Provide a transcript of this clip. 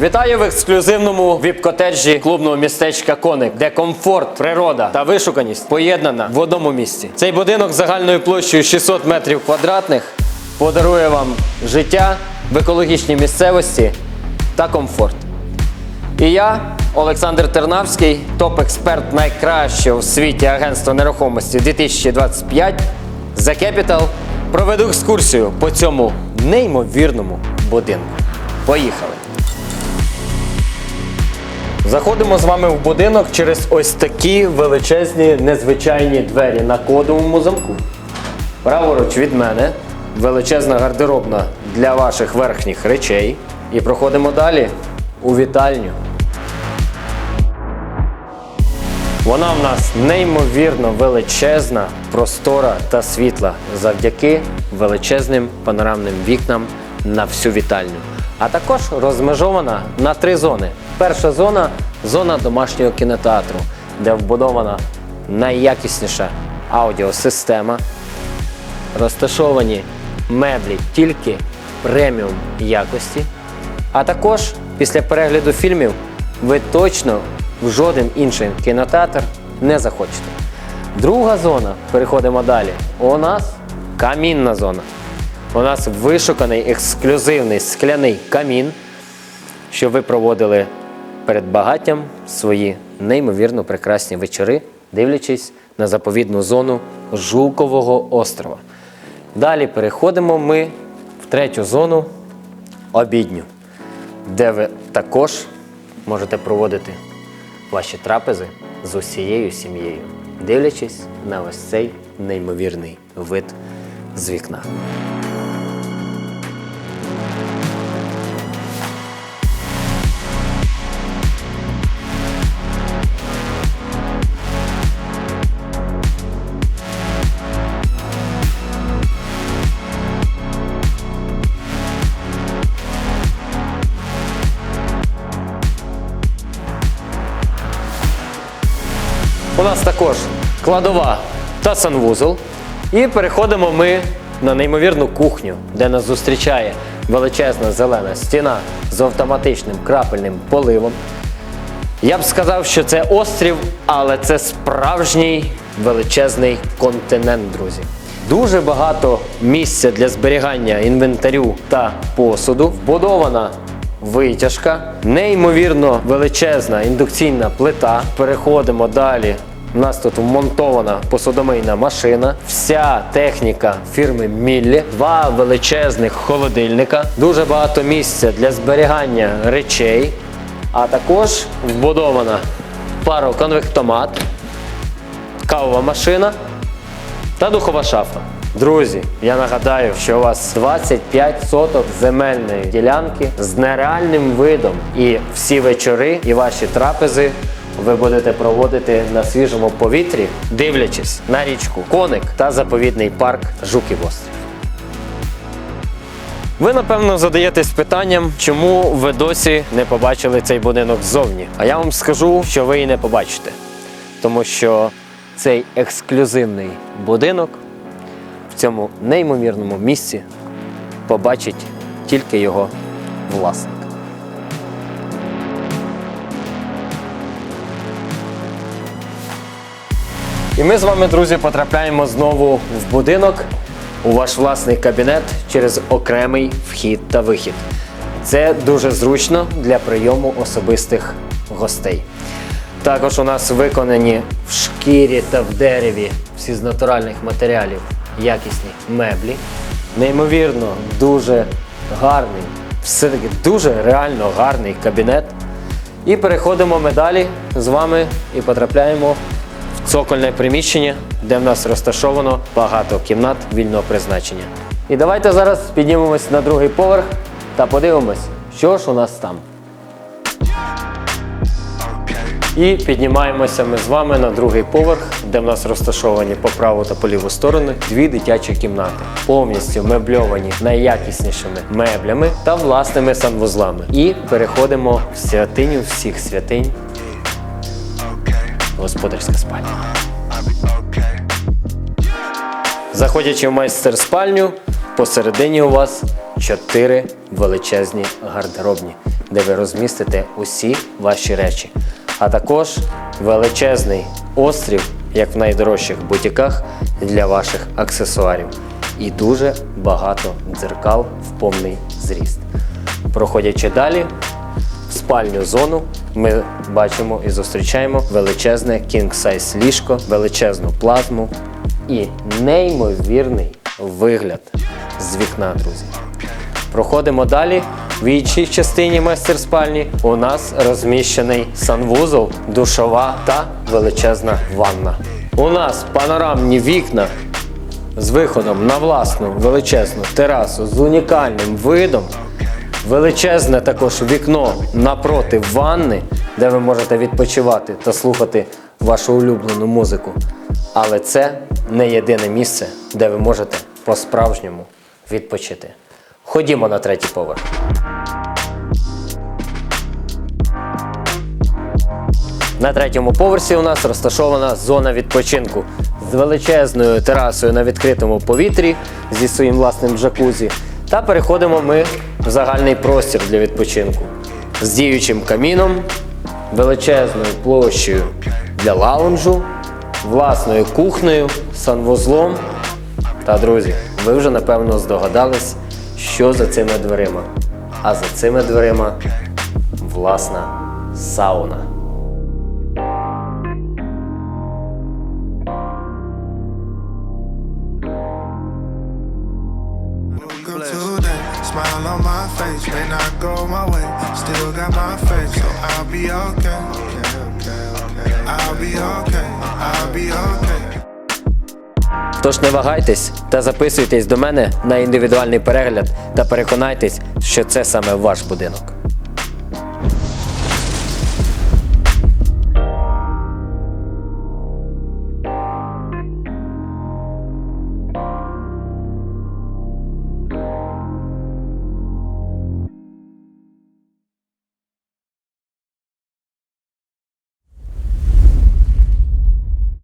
Вітаю в ексклюзивному віп-котеджі клубного містечка Коник, де комфорт, природа та вишуканість поєднана в одному місці. Цей будинок загальною площею 600 метрів квадратних подарує вам життя в екологічній місцевості та комфорт. І я, Олександр Тернавський, топ-експерт найкращого в світі агентства нерухомості 2025 The Capital, проведу екскурсію по цьому неймовірному будинку. Поїхали! Заходимо з вами в будинок через ось такі величезні незвичайні двері на кодовому замку. Праворуч від мене величезна гардеробна для ваших верхніх речей. І проходимо далі у вітальню. Вона в нас неймовірно величезна, простора та світла завдяки величезним панорамним вікнам на всю вітальню. А також розмежована на три зони. Перша зона зона домашнього кінотеатру, де вбудована найякісніша аудіосистема, розташовані меблі тільки преміум якості. А також після перегляду фільмів ви точно в жоден інший кінотеатр не захочете. Друга зона, переходимо далі. У нас камінна зона. У нас вишуканий ексклюзивний скляний камін, щоб ви проводили перед багаттям свої неймовірно прекрасні вечори, дивлячись на заповідну зону Жукового острова. Далі переходимо ми в третю зону обідню, де ви також можете проводити ваші трапези з усією сім'єю, дивлячись на ось цей неймовірний вид з вікна. Нас також кладова та санвузол. І переходимо ми на неймовірну кухню, де нас зустрічає величезна зелена стіна з автоматичним крапельним поливом. Я б сказав, що це острів, але це справжній величезний континент, друзі. Дуже багато місця для зберігання інвентарю та посуду. Вбудована витяжка, неймовірно величезна індукційна плита. Переходимо далі. У нас тут вмонтована посудомийна машина, вся техніка фірми Міллі, два величезних холодильника, дуже багато місця для зберігання речей, а також вбудована пароконвектомат, кавова машина та духова шафа. Друзі, я нагадаю, що у вас 25 соток земельної ділянки з нереальним видом. І всі вечори і ваші трапези ви будете проводити на свіжому повітрі, дивлячись на річку Коник та заповідний парк Жуків Острів. Ви напевно задаєтесь питанням, чому ви досі не побачили цей будинок ззовні. А я вам скажу, що ви і не побачите. Тому що цей ексклюзивний будинок в цьому неймовірному місці побачить тільки його власник. І ми з вами, друзі, потрапляємо знову в будинок у ваш власний кабінет через окремий вхід та вихід. Це дуже зручно для прийому особистих гостей. Також у нас виконані в шкірі та в дереві всі з натуральних матеріалів якісні меблі. Неймовірно, дуже гарний, все-таки дуже реально гарний кабінет. І переходимо ми далі з вами і потрапляємо цокольне приміщення, де в нас розташовано багато кімнат вільного призначення. І давайте зараз піднімемось на другий поверх та подивимось, що ж у нас там. І піднімаємося ми з вами на другий поверх, де в нас розташовані по праву та по ліву сторону дві дитячі кімнати, повністю мебльовані найякіснішими меблями та власними санвузлами. І переходимо в святиню всіх святинь. Господарська спальня. Заходячи в майстер спальню, посередині у вас чотири величезні гардеробні, де ви розмістите усі ваші речі. А також величезний острів, як в найдорожчих бутіках, для ваших аксесуарів. І дуже багато дзеркал в повний зріст. Проходячи далі, в спальню зону ми бачимо і зустрічаємо величезне size ліжко, величезну плазму і неймовірний вигляд з вікна, друзі. Проходимо далі. В іншій частині майстер спальні у нас розміщений санвузол, душова та величезна ванна. У нас панорамні вікна з виходом на власну величезну терасу з унікальним видом. Величезне також вікно напроти ванни, де ви можете відпочивати та слухати вашу улюблену музику. Але це не єдине місце, де ви можете по-справжньому відпочити. Ходімо на третій поверх. На третьому поверсі у нас розташована зона відпочинку з величезною терасою на відкритому повітрі зі своїм власним джакузі. Та переходимо ми в загальний простір для відпочинку з діючим каміном, величезною площею для лаунжу, власною кухнею, санвузлом. Та, друзі, ви вже напевно здогадались, що за цими дверима. А за цими дверима власна сауна. Welcome today. Smile on my face, may not go my way. Still got my faith, so I'll be okay. I'll be okay. I'll be okay. Тож не вагайтесь та записуйтесь до мене на індивідуальний перегляд та переконайтесь, що це саме ваш будинок.